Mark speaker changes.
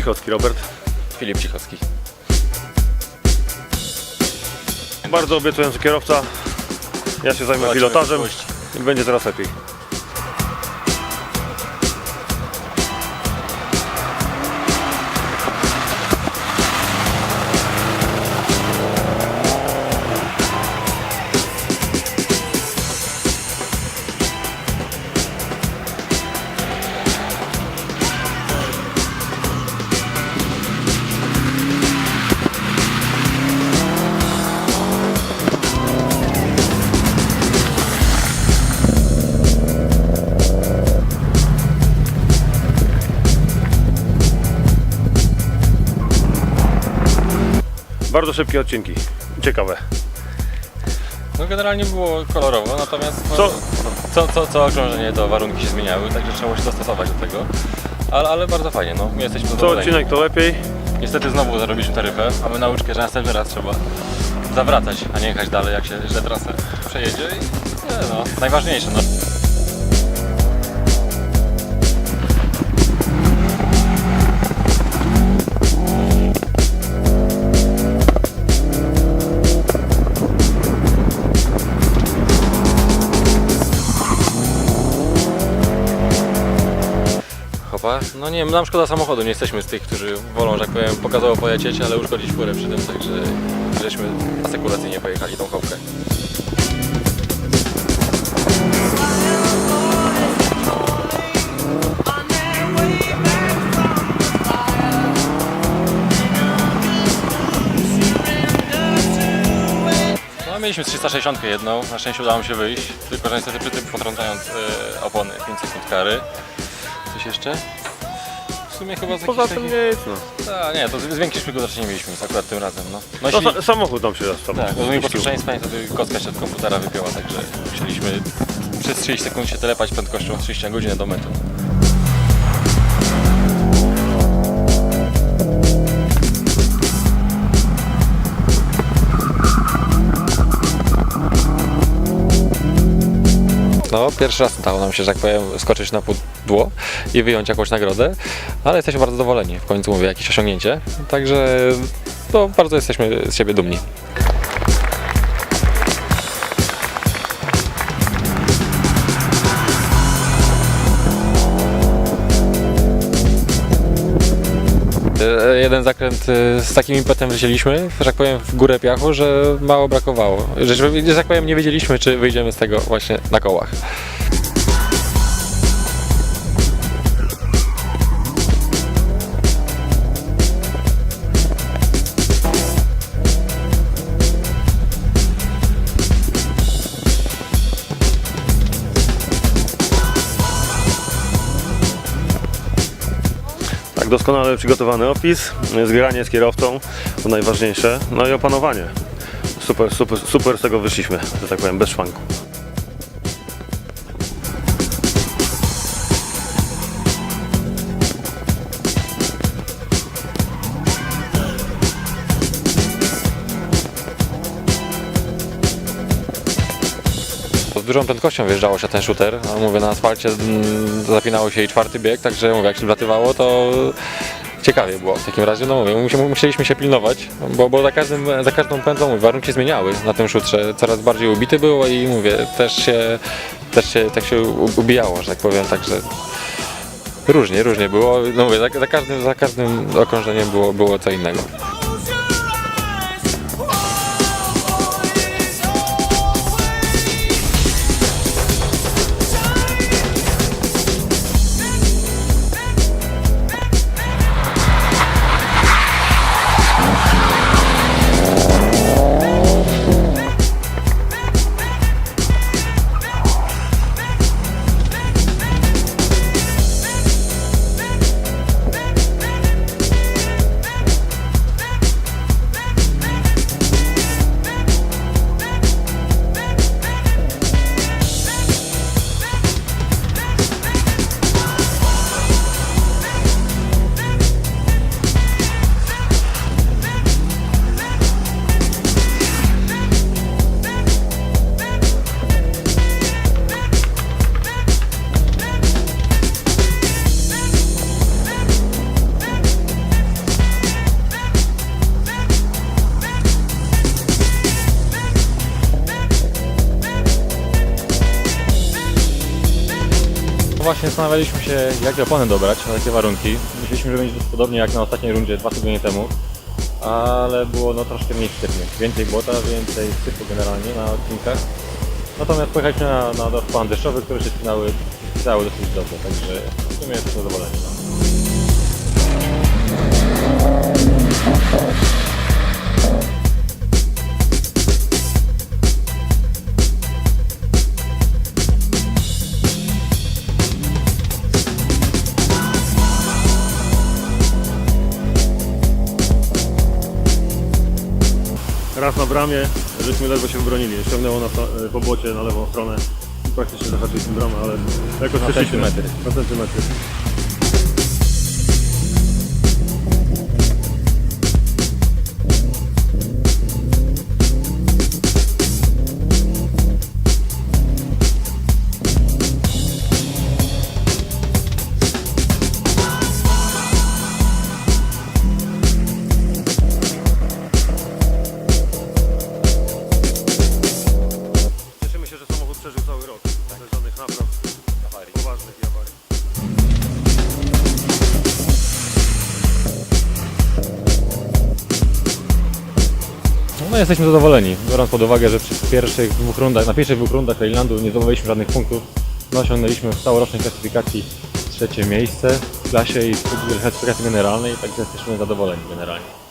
Speaker 1: Cichocki, Robert.
Speaker 2: Filip Cichocki.
Speaker 1: Bardzo obiecujący kierowca. Ja się zajmę
Speaker 2: Zobaczymy
Speaker 1: pilotażem i będzie coraz lepiej. Bardzo szybkie odcinki. Ciekawe.
Speaker 2: No generalnie było kolorowo, natomiast no,
Speaker 1: Co?
Speaker 2: co, co, co okrążenie to warunki się zmieniały, także trzeba było się dostosować do tego. Ale, ale bardzo fajnie, no my jesteśmy
Speaker 1: Co
Speaker 2: zadowoleni.
Speaker 1: odcinek to lepiej.
Speaker 2: Niestety znowu zarobiliśmy taryfę. Mamy nauczkę, że następny raz trzeba zawracać, a nie jechać dalej jak się źle trasę przejedzie i nie, no, najważniejsze. No. No nie wiem, nam szkoda samochodu, nie jesteśmy z tych, którzy wolą, że tak powiem, pokazowo polecieć, ale uszkodzić furę przy tym, także żeśmy asekuracyjnie pojechali tą chopkę. No mieliśmy 360 jedną, na szczęście udało mi się wyjść, tylko że niestety przy tym potrącając e, opony 5 sekund kary. Coś jeszcze? Sumie chyba z
Speaker 1: Poza
Speaker 2: jakichś
Speaker 1: tym
Speaker 2: takich-
Speaker 1: nic. No.
Speaker 2: A, nie, to z z większych szpilków raczej nie mieliśmy nic akurat tym razem, no. No
Speaker 1: No,
Speaker 2: jeśli,
Speaker 1: sa- samochód nam się zastał.
Speaker 2: tak, rozumiem posłuszeństwa, niestety kostka się od komputera wypięła, także musieliśmy przez 30 sekund się telepać prędkością 30 na godzinę do mety. No, pierwszy raz udało nam się, że tak powiem, skoczyć na pudło i wyjąć jakąś nagrodę, ale jesteśmy bardzo zadowoleni. W końcu mówię, jakieś osiągnięcie. Także no, bardzo jesteśmy z siebie dumni. Jeden zakręt e, z takim impetem wlecieliśmy, że tak powiem, w górę piachu, że mało brakowało. Że, że tak powiem, nie wiedzieliśmy, czy wyjdziemy z tego właśnie na kołach.
Speaker 1: Doskonale przygotowany opis, zgranie z kierowcą, to najważniejsze, no i opanowanie. Super, super, super z tego wyszliśmy, że tak powiem, bez szwanku.
Speaker 2: Z dużą prędkością wjeżdżało się ten shooter. No, mówię, na asfalcie zapinało się i czwarty bieg, także mówię, jak się wlatywało, to ciekawie było. W takim razie, no mówię, musi- musieliśmy się pilnować, bo, bo za, każdym, za każdą pętlą mówię, warunki zmieniały na tym szutrze. Coraz bardziej ubity było i mówię, też się, też się, tak się ubijało, że tak powiem, także różnie, różnie było. No mówię, za, za, każdym, za każdym okrążeniem było, było co innego. Właśnie zastanawialiśmy się, jakie opony dobrać na takie warunki. Myśleliśmy, że będzie podobnie jak na ostatniej rundzie dwa tygodnie temu, ale było no troszkę mniej sztywnie. Więcej błota, więcej sypu generalnie na odcinkach. Natomiast pojechaliśmy na, na deszczowy, które się spinały, spisały dosyć dobrze, także w sumie jesteśmy zadowoleni. No.
Speaker 1: Raz na bramie, żeśmy ledwo się bronili. Ściągnęło nas na- po błocie na lewą stronę i praktycznie zahaczyliśmy bramę, ale jakoś
Speaker 2: Na
Speaker 1: przeszliśmy. Na centymetry. Przeżył cały rok. Bez żadnych napraw poważnych i awarii.
Speaker 2: No jesteśmy zadowoleni, biorąc pod uwagę, że przez pierwszych dwóch rundach, na pierwszych dwóch rundach Rejlandu nie zdobywaliśmy żadnych punktów. No osiągnęliśmy w całorocznej klasyfikacji trzecie miejsce w klasie i w klasyfikacji generalnej, także jesteśmy zadowoleni generalnie.